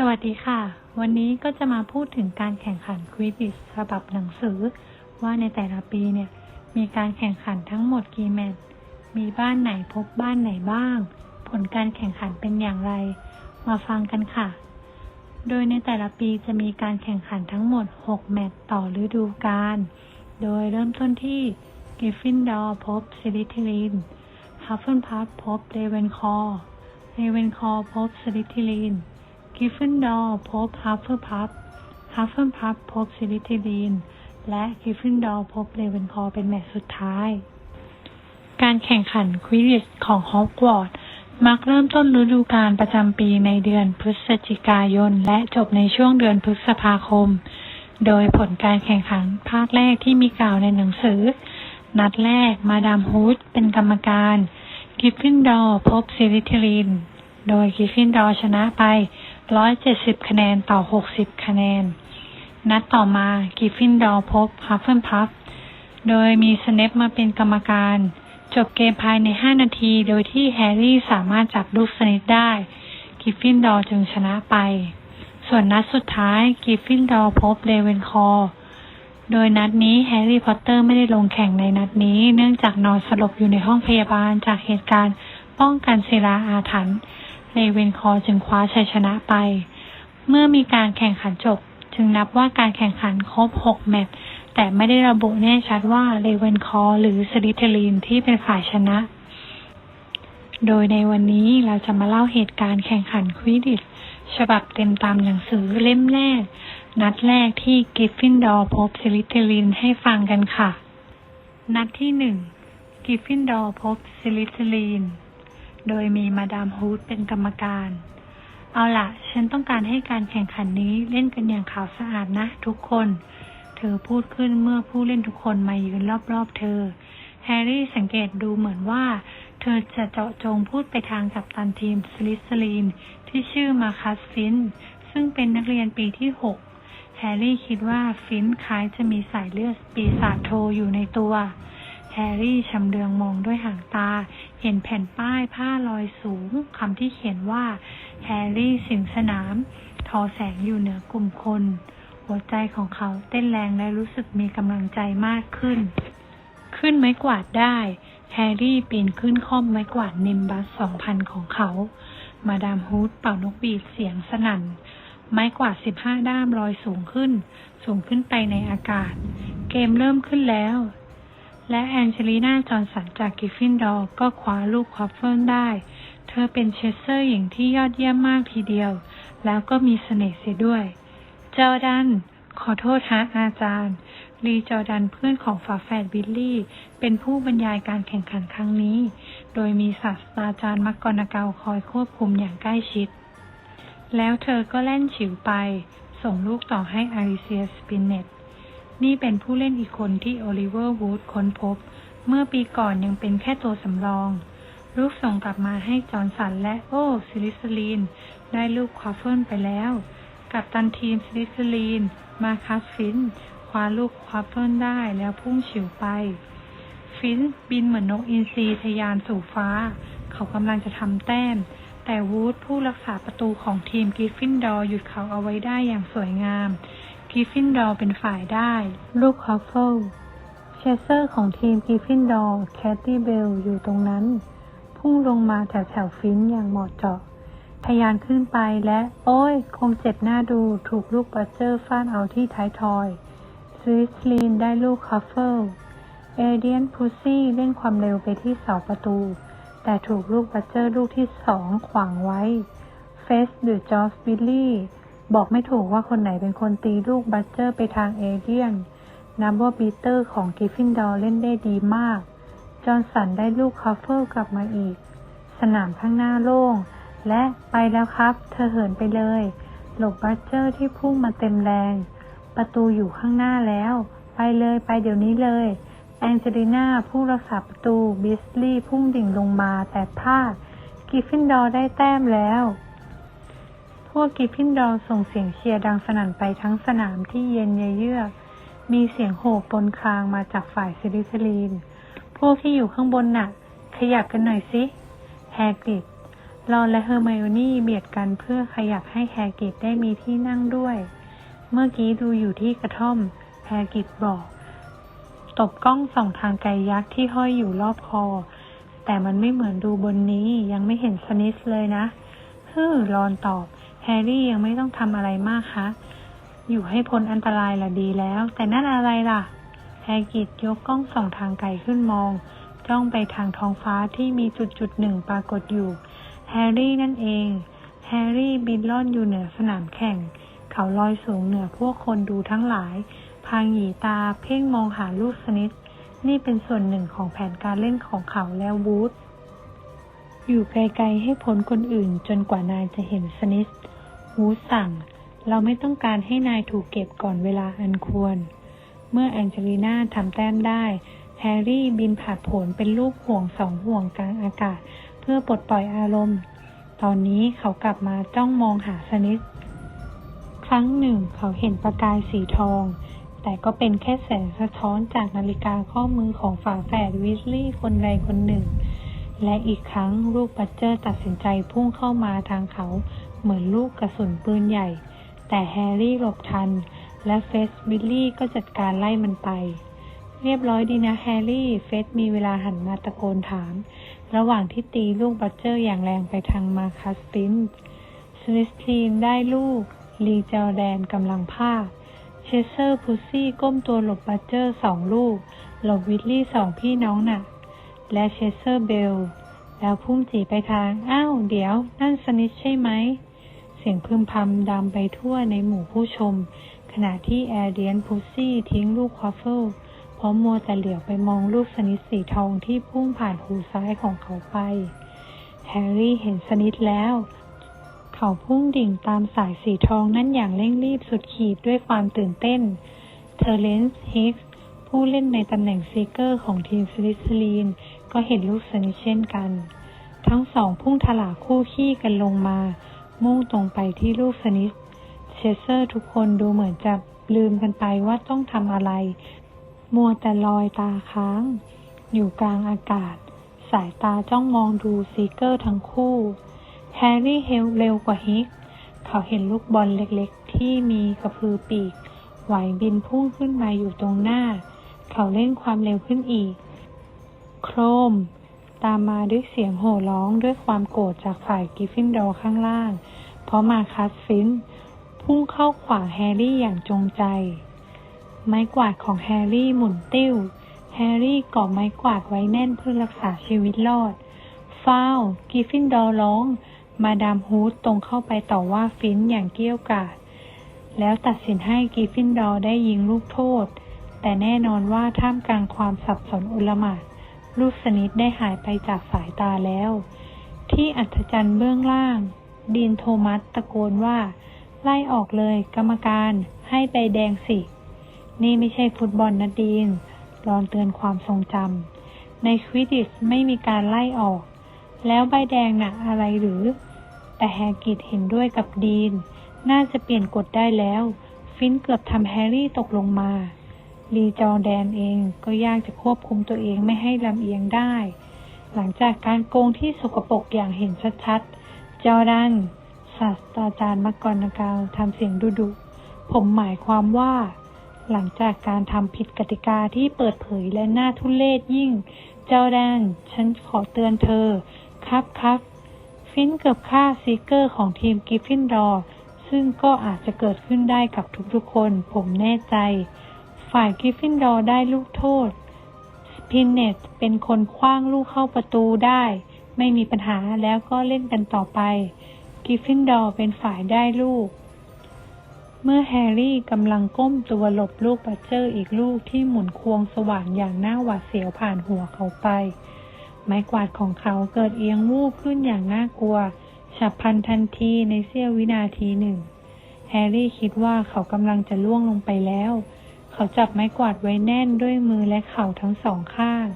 สวัสดีค่ะ วันนี้ก็จะมาพูดถึงการแข่งขันควิดิชฉบับหนังสือ ว่าในแต่ละปีเนี่ย มีการแข่งขันทั้งหมดกี่แมตช์มีบ้านไหนพบบ้านไหนบ้าง ผลการแข่งขันเป็นอย่างไร มาฟังกันค่ะ โดยในแต่ละปีจะมีการแข่งขันทั้งหมด 6 แมตช์ต่อฤดูกาลโดยเริ่มต้นที่กิฟฟินดอร์พบซิลิทิลินฮัฟเฟิลพัฟพบเรเวนคอร์เรเวนคอร์พบซิลิทิลิน กิฟฟินดอร์พบฮัฟเฟิลพัฟฮัฟเฟิลพัฟพบซิลิทิลีน และกิฟฟินดอร์พบเลเวนคอร์เป็นแมตช์สุดท้าย การแข่งขันควิดิชของฮอกวอตส์มักเริ่มต้นฤดูกาลประจำปีในเดือนพฤศจิกายน และจบในช่วงเดือนพฤษภาคม โดยผลการแข่งขันภาคแรกที่มีกล่าวในหนังสือ นัดแรกมาดามฮูดเป็นกรรมการ กิฟฟินดอร์พบซิลิทิลิน โดยกิฟฟินดอร์ชนะไป 170 คะแนนต่อ 60 คะแนน นัดต่อมากิฟฟินดอร์พบฮัฟเฟิลพัฟโดยมีสเนปมาเป็นกรรมการ จบเกมภายใน 5 นาที โดยที่แฮร์รี่สามารถจับลูกสเนปได้ กิฟฟินดอร์จึงชนะไป ส่วนนัดสุดท้ายกิฟฟินดอร์พบเลเวนคอร์โดยนัดนี้แฮร์รี่พอตเตอร์ไม่ได้ลงแข่งในนัดนี้ เนื่องจากนอนสลบอยู่ในห้องพยาบาลจากเหตุการณ์ป้องกันศิลาอาถรรพ์ เลเวนคอร์จึงคว้าชัยชนะไป เมื่อมีการแข่งขันจบ จึงนับว่าการแข่งขันครบ 6 แมตช์แต่ไม่ได้ระบุแน่ชัดว่าเลเวนคอร์หรือสลิเทลีนที่เป็นฝ่ายชนะ โดยในวันนี้เราจะมาเล่าเหตุการณ์แข่งขันควิดิชฉบับเต็มตามหนังสือเล่มแรก นัดแรกที่กิฟฟินดอร์พบสลิเทลีนให้ฟังกันค่ะ นัดที่หนึ่งกิฟฟินดอร์พบสลิเทลีน โดยมีมาดามฮูดเป็นกรรมการ เอาล่ะฉันต้องการให้การแข่งขันนี้เล่นกันอย่างขาวสะอาดนะทุกคน เธอพูดขึ้นเมื่อผู้เล่นทุกคนมายืนรอบๆเธอ แฮร์รี่สังเกตดูเหมือนว่า เธอจะเจาะจงพูดไปทางกัปตันทีมสลิสลีนที่ชื่อมาคัสฟิน ซึ่งเป็นนักเรียนปีที่6แฮร์รี่คิดว่าฟินคล้ายจะมีสายเลือดปีศาจโทอยู่ในตัว แฮร์รี่ชำเลืองมองด้วยหางตา เห็นแผ่นป้ายผ้าลอยสูงคำที่เขียนว่า แฮร์รี่สิงสนาม ทอแสงอยู่เหนือกลุ่มคน หัวใจของเขาเต้นแรงและรู้สึกมีกำลังใจมากขึ้น ขึ้นไม้กวาดได้ แฮร์รี่ปีนขึ้นข้อมไม้กวาดนิมบัสสองพันของเขา มาดามฮูดเป่านกบีดเสียงสนั่น ไม้กวาดสิบห้าด้ามลอยสูงขึ้น สูงขึ้นไปในอากาศ เกมเริ่มขึ้นแล้ว และแองเจลีนาจอห์นสันจากกิฟฟินดอร์ก็คว้าลูกควัฟเฟิลได้ เธอเป็นเชสเซอร์หญิงที่ยอดเยี่ยมมากทีเดียว แล้วก็มีเสน่ห์เสียด้วย จอร์ดัน ขอโทษฮะอาจารย์ ลีจอร์ดันเพื่อนของฝาแฝดบิลลี่ เป็นผู้บรรยายการแข่งขันครั้งนี้ โดยมีศาสตราจารย์มักกอนาเกาคอยควบคุมอย่างใกล้ชิด แล้วเธอก็แล่นฉิวไป ส่งลูกต่อให้อาริเซียสปินเนต นี่เป็นผู้เล่นอีกคนที่โอลิเวอร์วูดค้นพบ เมื่อปีก่อนยังเป็นแค่ตัวสำรอง ลูกส่งกลับมาให้จอร์นสันและโอ้ซิลิสลีน ได้ลูกควาเฟิลไปแล้ว กับตันทีมซิลิสลีน มาคัสฟินคว้าลูกควาเฟิลได้แล้วพุ่งฉิวไป ฟินบินเหมือนนกอินทรีทะยานสู่ฟ้า เขากำลังจะทำแต้ม แต่วูดผู้รักษาประตูของทีมกิฟฟินดอร์หยุดเขาเอาไว้ได้อย่างสวยงาม กิฟฟินดอร์เป็นฝ่ายได้ ลูกคอฟเฟิลเชสเซอร์ของทีมกิฟฟินดอร์แคตตี้เบลอยู่ตรงนั้น พุ่งลงมาแถวแถวฟินอย่างเหมาะเจาะทะยานขึ้นไปและโอ้ย คงเจ็บหน้าดูถูกลูกบัตเจอร์ฟาดเอาที่ท้ายทอยสวิสลีนได้ลูกคอฟเฟิลเอเดียนพุซซี่เร่งความเร็วไปที่เสาประตู แต่ถูกลูกบัตเจอร์ลูกที่สองขวางไว้ เฟสหรือจอสบิลลี่ บอกไม่ถูกว่าคนไหนเป็นคนตีลูกบัตเจอร์ไปทางเอเดียนนับว่าปีเตอร์ของกิฟฟินดอร์เล่นได้ดีมาก จอห์นสันได้ลูกคอฟเฟิลกลับมาอีก สนามข้างหน้าโล่ง และไปแล้วครับ เธอเหินไปเลย หลบบัตเจอร์ที่พุ่งมาเต็มแรง ประตูอยู่ข้างหน้าแล้ว ไปเลยไปเดี๋ยวนี้เลย แองเจลิน่าผู้รักษาประตูบิสลี่พุ่งดิ่งลงมาแต่พลาดกิฟฟินดอร์ได้แต้มแล้ว วกกิฟฟินดอร์ส่งเสียงเชียร์ดังสนั่นไปทั้งสนามที่เย็นเยือก มีเสียงโห่ปนคลางมาจากฝ่ายซิลิสลีน พวกที่อยู่ข้างบนน่ะ ขยับกันหน่อยสิ แฮกริดรอนและเฮอร์ไมโอนี่เบียดกันเพื่อขยับให้แฮร์กิตได้มีที่นั่งด้วย เมื่อกี้ดูอยู่ที่กระท่อม แฮร์กิตบอก ตบกล้องส่องทางไกลยักษ์ที่ห้อยอยู่รอบคอ แต่มันไม่เหมือนดูบนนี้ยังไม่เห็นสนิสเลยนะฮึ่รอนตอบ แฮร์รี่ยังไม่ต้องทำอะไรมากคะ อยู่ให้พ้นอันตรายละดีแล้ว แต่นั่นอะไรล่ะแฮกิตยกกล้องส่องทางไกลขึ้นมอง จ้องไปทางท้องฟ้าที่มีจุดจุดหนึ่งปรากฏอยู่ แฮร์รี่นั่นเอง แฮร์รี่บินล่อนอยู่เหนือสนามแข่ง เขาลอยสูงเหนือพวกคนดูทั้งหลาย พางหยีตาเพ่งมองหาลูกสนิท นี่เป็นส่วนหนึ่งของแผนการเล่นของเขาแล้ววูดอยู่ไกลๆให้พ้นคนอื่นจนกว่านายจะเห็นสนิท วูดสั่ง เราไม่ต้องการให้นายถูกเก็บก่อนเวลาอันควร เมื่อแองเจลีนาทำแต้มได้ แฮร์รี่บินผ่าดผลเป็นรูปห่วงสองห่วงกลางอากาศ เพื่อปลดปล่อยอารมณ์ ตอนนี้เขากลับมาจ้องมองหาสนิทครั้งหนึ่งเขาเห็นประกายสีทอง แต่ก็เป็นแค่แสงสะท้อนจากนาฬิกาข้อมือของฝาแฝดวิสลีย์คนใดคนหนึ่ง และอีกครั้งลูกบัตเจอร์ตัดสินใจพุ่งเข้ามาทางเขา เหมือนลูกกระสุนปืนใหญ่ แต่แฮร์รี่หลบทัน และเฟสวิลลี่ก็จัดการไล่มันไป เรียบร้อยดีนะแฮร์รี่ เฟสมีเวลาหันมาตะโกนถาม ระหว่างที่ตีลูกบัตเจอร์อย่างแรงไปทางมาคัสตินสลิสทีนได้ลูก ลีเจลแดนกำลังพากเชสเซอร์พุซซี่ก้มตัวหลบบัตเจอร์สองลูก หลบวิลลี่สองพี่น้องน่ะ และเชสเซอร์เบลแล้วพุ่งจีไปทาง อ้าว เดี๋ยว นั่นสนิทใช่ไหม สียงพึมพำดังไปทั่วในหมู่ผู้ชม ขณะที่แอรเดียนพุซซี่ทิ้งลูกคอฟเฟิลเพราะมัวแต่เหลียวไปมองลูกสนิทสีทองที่พุ่งผ่านหูซ้ายของเขาไป แฮร์รี่เห็นสนิทแล้ว เขาพุ่งดิ่งตามสายสีทองนั้นอย่างเร่งรีบสุดขีดด้วยความตื่นเต้น เทอร์เลนส์ฮิกส์ผู้เล่นในตำแหน่งซีเกอร์ของทีมสลิสลีน ก็เห็นลูกสนิทเช่นกัน ทั้งสองพุ่งถลาคู่ขี้กันลงมา มุ่งตรงไปที่ลูกสนิทเชสเซอร์ทุกคนดูเหมือนจะลืมกันไปว่าต้องทำอะไร มัวแต่ลอยตาค้าง อยู่กลางอากาศ สายตาจ้องมองดูซีเกอร์ทั้งคู่ แฮร์รี่เฮลเร็วกว่าฮิก เขาเห็นลูกบอลเล็กๆ ที่มีกระพือปีก ไหวบินพุ่งขึ้นมาอยู่ตรงหน้า เขาเร่งความเร็วขึ้นอีก โครม ตามมาด้วยเสียงโห่ร้องด้วยความโกรธจากฝ่ายกริฟฟินดอร์ข้างล่าง เพราะมาคัสฟินพุ่งเข้าขวางแฮร์รี่อย่างจงใจ ไม้กวาดของแฮร์รี่หมุนติ้ว แฮร์รี่เกาะไม้กวาดไว้แน่นเพื่อรักษาชีวิตรอดฟาวกริฟฟินดอร์ร้อง มาดามฮูดตรงเข้าไปต่อว่าฟินช์อย่างเกี้ยวกาดแล้วตัดสินให้กริฟฟินดอร์ได้ยิงลูกโทษ แต่แน่นอนว่าท่ามกลางความสับสนอุลหม่าน ลูกสนิทได้หายไปจากสายตาแล้ว ที่อัศจรรย์เบื้องล่าง ดีนโทมัสตะโกนว่า ไล่ออกเลยกรรมการให้ใบแดงสิ นี่ไม่ใช่ฟุตบอลนะดีนรอนเตือนความทรงจำในควิดิชไม่มีการไล่ออก แล้วใบแดงน่ะอะไรหรือ แต่แฮกิตเห็นด้วยกับดีน น่าจะเปลี่ยนกฎได้แล้ว ฟินเกือบทำแฮร์รี่ตกลงมา ลีจอร์แดนเองก็ยากจะควบคุมตัวเองไม่ให้ลำเอียงได้ หลังจากการโกงที่สกปรกอย่างเห็นชัดๆ จอร์แดนศาสตราจารย์มักกรนากาวทำเสียงดุดุๆผมหมายความว่า หลังจากการทำผิดกติกาที่เปิดเผยและน่าทุเลศยิ่ง เจ้าแดน ฉันขอเตือนเธอ ครับครับ ฟินเกือบฆ่าซีเกอร์ของทีมกิฟฟินดอร์ซึ่งก็อาจจะเกิดขึ้นได้กับทุกๆคน ผมแน่ใจ ฝ่ายกิฟฟินดอร์ได้ลูกโทษ สปินเนตเป็นคนคว้างลูกเข้าประตูได้ ไม่มีปัญหาแล้วก็เล่นกันต่อไปกิฟฟินดอร์เป็นฝ่ายได้ลูก เมื่อแฮร์รี่กำลังก้มตัวหลบลูกบัตเจอร์อีกลูกที่หมุนควงสว่างอย่างน่าหวาดเสียวผ่านหัวเขาไป ไม้กวาดของเขาเกิดเอียงวูบขึ้นอย่างน่ากลัว ฉับพลันทันทีในเสี้ยววินาทีหนึ่ง แฮร์รี่คิดว่าเขากำลังจะล่วงลงไปแล้วเขาจับไม้กวาดไว้แน่นด้วยมือและเข่าทั้งสองข้าง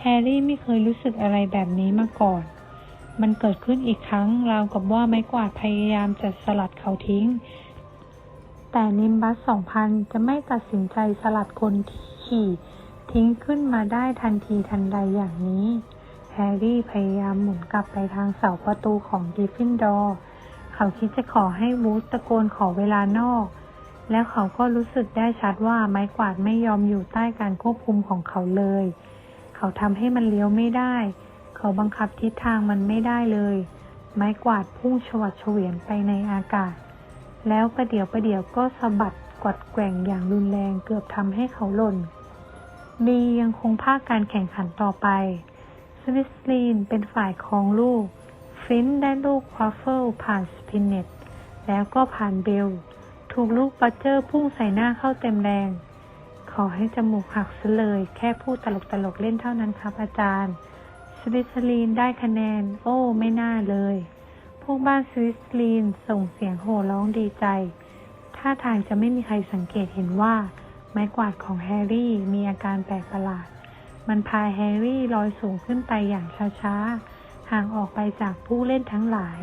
แฮร์รี่ไม่เคยรู้สึกอะไรแบบนี้มาก่อน มันเกิดขึ้นอีกครั้งราวกับว่าไม้กวาดพยายามจะสลัดเขาทิ้ง แต่นิมบัสสองพันจะไม่ตัดสินใจสลัดคนขี่ทิ้งขึ้นมาได้ทันทีทันใดอย่างนี้ แฮร์รี่พยายามหมุนกลับไปทางเสาประตูของกริฟฟินดอร์ เขาคิดจะขอให้วูดตะโกนขอเวลานอก แล้วเขาก็รู้สึกได้ชัดว่าไม้กวาดไม่ยอมอยู่ใต้การควบคุมของเขาเลย เขาทำให้มันเลี้ยวไม่ได้ เขาบังคับทิศทางมันไม่ได้เลย ไม้กวาดพุ่งฉวัดเฉวียนไปในอากาศ แล้วประเดี๋ยวประเดี๋ยวก็สะบัดกวัดแกว่งอย่างรุนแรงเกือบทำให้เขาหล่นดียังคงภาคการแข่งขันต่อไป สวิสลีนเป็นฝ่ายครองลูก ฟินได้ลูกควาฟเฟิลผ่านสปินเน็ต แล้วก็ผ่านเบล ถูกลูกบัตเจอร์พุ่งใส่หน้าเข้าเต็มแรง ขอให้จมูกหักซะเลย แค่พูดตลกๆเล่นเท่านั้นครับอาจารย์ สวิสลีนได้คะแนน โอ้ ไม่น่าเลย พวกบ้านสวิสลีนส่งเสียงโห่ร้องดีใจ ท่าทางจะไม่มีใครสังเกตเห็นว่า ไม้กวาดของแฮร์รี่มีอาการแปลกประหลาด มันพาแฮร์รี่ลอยสูงขึ้นไปอย่างช้าๆ ห่างออกไปจากผู้เล่นทั้งหลาย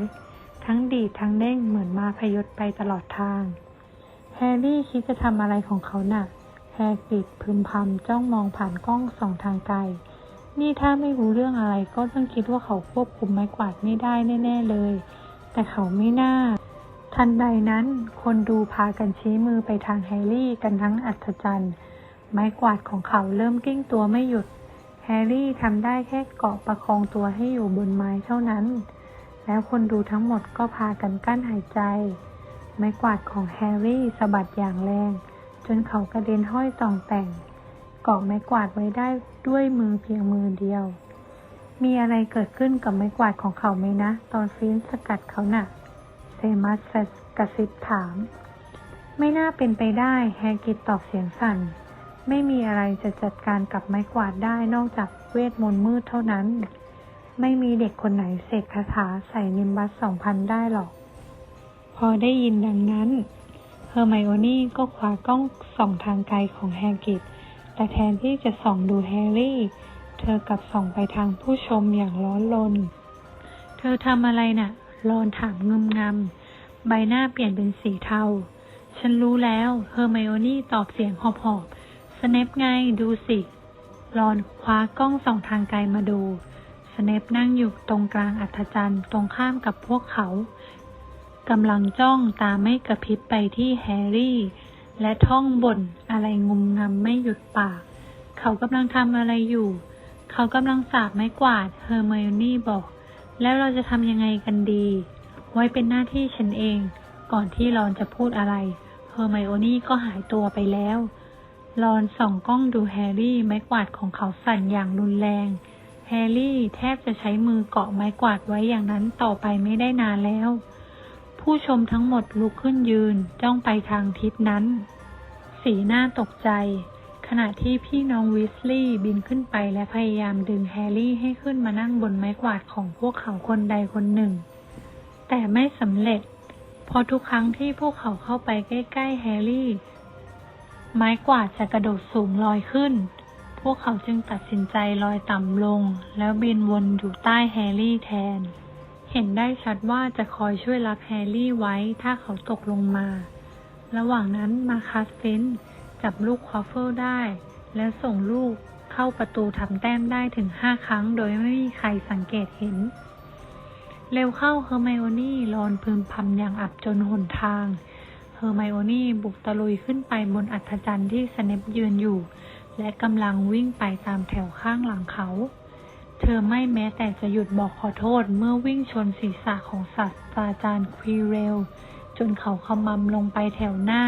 ทั้งดีดทั้งเด้งเหมือนมาพยศไปตลอดทาง แฮร์รี่คิดจะทำอะไรของเขาน่ะแฮกริดพึมพำจ้องมองผ่านกล้องส่องทางไกล นี่ถ้าไม่รู้เรื่องอะไรก็ต้องคิดว่าเขาควบคุมไม้กวาดไม่ได้แน่ ๆเลย แต่เขาไม่น่า ทันใดนั้น คนดูพากันชี้มือไปทางแฮร์รี่กันทั้งอัศจรรย์ ไม้กวาดของเขาเริ่มกิ้งตัวไม่หยุด แฮร์รี่ทำได้แค่เกาะประคองตัวให้อยู่บนไม้เท่านั้น แล้วคนดูทั้งหมดก็พากันกั้นหายใจ ไม้กวาดของแฮร์รี่สะบัดอย่างแรง จนเขากระเด็นห้อยต่องแต่งเกาะไม้กวาดไว้ได้ด้วยมือเพียงมือเดียว มีอะไรเกิดขึ้นกับไม้กวาดของเขาไหมนะ ตอนฟินสกัดเขาน่ะเซมัสกระซิบถาม ไม่น่าเป็นไปได้ แฮกิตตอบเสียงสั่น ไม่มีอะไรจะจัดการกับไม้กวาดได้นอกจากเวทมนต์มืดเท่านั้น ไม่มีเด็กคนไหนเสกคาถาใส่นิมบัสสองพันได้หรอก พอได้ยินดังนั้นเฮอร์ไมโอนี่ก็คว้ากล้องส่องทางไกลของแฮกิตแต่แทนที่จะส่องดูแฮร์รี่ เธอกลับส่องไปทางผู้ชมอย่างร้อนรน เธอทำอะไรน่ะรอนถามงึมงำใบหน้าเปลี่ยนเป็นสีเทา ฉันรู้แล้วเฮอร์ไมโอนี่ตอบเสียงหอบๆสเนปไงดูสิรอนคว้ากล้องส่องทางไกลมาดูสเนปนั่งอยู่ตรงกลางอัธจันทร์ตรงข้ามกับพวกเขา กำลังจ้องตาไม่กระพริบไปที่แฮร์รี่ และท่องบ่นอะไรงุมงำไม่หยุดปาก เขากำลังทำอะไรอยู่ เขากำลังสาบไม้กวาดเฮอร์ไมโอนี่บอก แล้วเราจะทำยังไงกันดี ไว้เป็นหน้าที่ฉันเอง ก่อนที่รอนจะพูดอะไร เฮอร์ไมโอนี่ก็หายตัวไปแล้วรอนส่องกล้องดูแฮร์รี่ไม้กวาดของเขาสั่นอย่างรุนแรง แฮร์รี่แทบจะใช้มือเกาะไม้กวาดไว้อย่างนั้นต่อไปไม่ได้นานแล้ว ผู้ชมทั้งหมดลุกขึ้นยืนจ้องไปทางทิศนั้น สีหน้าตกใจ ขณะที่พี่น้องวิสลีย์บินขึ้นไปและพยายามดึงแฮร์รี่ให้ขึ้นมานั่งบนไม้กวาดของพวกเขาคนใดคนหนึ่ง แต่ไม่สำเร็จ เพราะทุกครั้งที่พวกเขาเข้าไปใกล้ๆแฮร์รี่ ไม้กวาดจะกระโดดสูงลอยขึ้น พวกเขาจึงตัดสินใจลอยต่ำลง แล้วบินวนอยู่ใต้แฮร์รี่แทน เห็นได้ชัดว่าจะคอยช่วยรับแฮร์รี่ไว้ถ้าเขาตกลงมา ระหว่างนั้นมาคัสฟินจับลูกควอฟเฟิลได้ แล้วส่งลูกเข้าประตูทำแต้มได้ถึงห้าครั้งโดยไม่มีใครสังเกตเห็น เร็วเข้าเฮอร์ไมโอนี่รอนพึมพำอย่างอับจนหนทาง เฮอร์ไมโอนี่บุกตะลุยขึ้นไปบนอัฐจันทร์ที่สเนปยืนอยู่ และกำลังวิ่งไปตามแถวข้างหลังเขา เธอไม่แม้แต่จะหยุดบอกขอโทษเมื่อวิ่งชนศีรษะของศาสตราจารย์ควีเรล จนเขาขมำลงไปแถวหน้า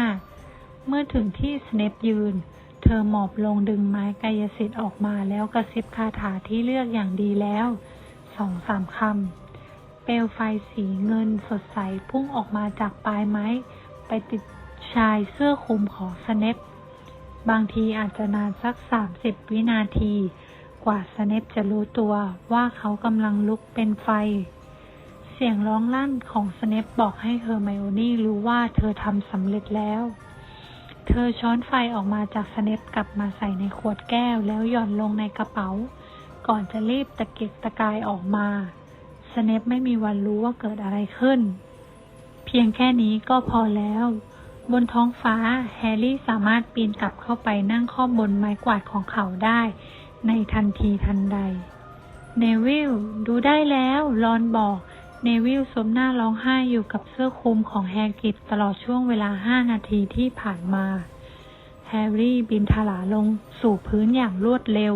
เมื่อถึงที่สเนปยืน เธอหมอบลงดึงไม้กายสิทธิ์ออกมาแล้วกระซิบคาถาที่เลือกอย่างดีแล้วสองสามคำ เปลวไฟสีเงินสดใสพุ่งออกมาจากปลายไม้ ไปติดชายเสื้อคลุมของสเนปบางทีอาจจะนานสักสามสิบวินาที กว่าสเนปจะรู้ตัวว่าเขากำลังลุกเป็นไฟ เสียงร้องลั่นของสเนปบอกให้เฮอร์ไมโอนี่รู้ว่าเธอทำสำเร็จแล้ว เธอช้อนไฟออกมาจากสเนปกลับมาใส่ในขวดแก้วแล้วหย่อนลงในกระเป๋า ก่อนจะรีบตะเกียกตะกายออกมาสเนปไม่มีวันรู้ว่าเกิดอะไรขึ้น เพียงแค่นี้ก็พอแล้ว บนท้องฟ้า แฮร์รี่สามารถปีนกลับเข้าไปนั่งข้อบบนไม้กวาดของเขาได้ ในทันทีทันใด เนวิลดูได้แล้วรอนบอก เนวิลสมหน้าร้องไห้อยู่กับเสื้อคลุมของแฮร์กิตตลอดช่วงเวลาห้านาทีที่ผ่านมา แฮร์รี่บินถลาลงสู่พื้นอย่างรวดเร็ว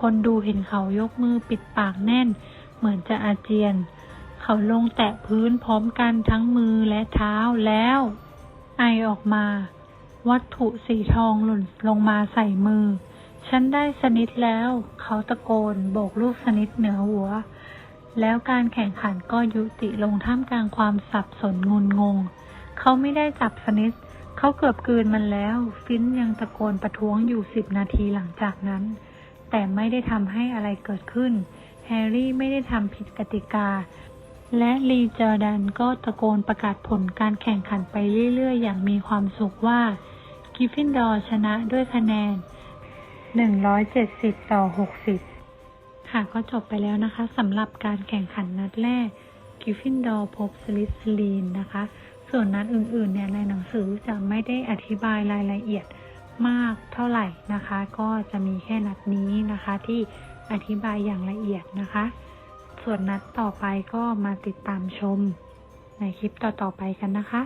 คนดูเห็นเขายกมือปิดปากแน่น เหมือนจะอาเจียน เขาลงแตะพื้นพร้อมกันทั้งมือและเท้าแล้ว ไอออกมา วัตถุสีทองหล่นลงมาใส่มือ ฉันได้สนิทแล้ว เขาตะโกน โบกลูกสนิทเหนือหัว แล้วการแข่งขันก็ยุติลงท่ามกลางความสับสนงุนงง เขาไม่ได้จับสนิท เขาเกือบกลืนมันแล้ว ฟินยังตะโกนประท้วงอยู่สิบนาทีหลังจากนั้น แต่ไม่ได้ทำให้อะไรเกิดขึ้น แฮร์รี่ไม่ได้ทำผิดกติกา และลีจอร์แดนก็ตะโกนประกาศผลการแข่งขันไปเรื่อยๆ อย่างมีความสุขว่า กิฟฟินดอร์ชนะด้วยคะแนน 170 ต่อ 60 ค่ะก็จบไปแล้วนะคะสำหรับการแข่งขันนัดแรกกิฟฟินดอร์พบสลิสลีนนะคะ ส่วนนัดอื่นๆเนี่ยในหนังสือจะไม่ได้อธิบายรายละเอียดมากเท่าไหร่นะคะ ก็จะมีแค่นัดนี้นะคะที่อธิบายอย่างละเอียดนะคะ ส่วนนัดต่อไปก็มาติดตามชมในคลิปต่อๆไปกันนะคะ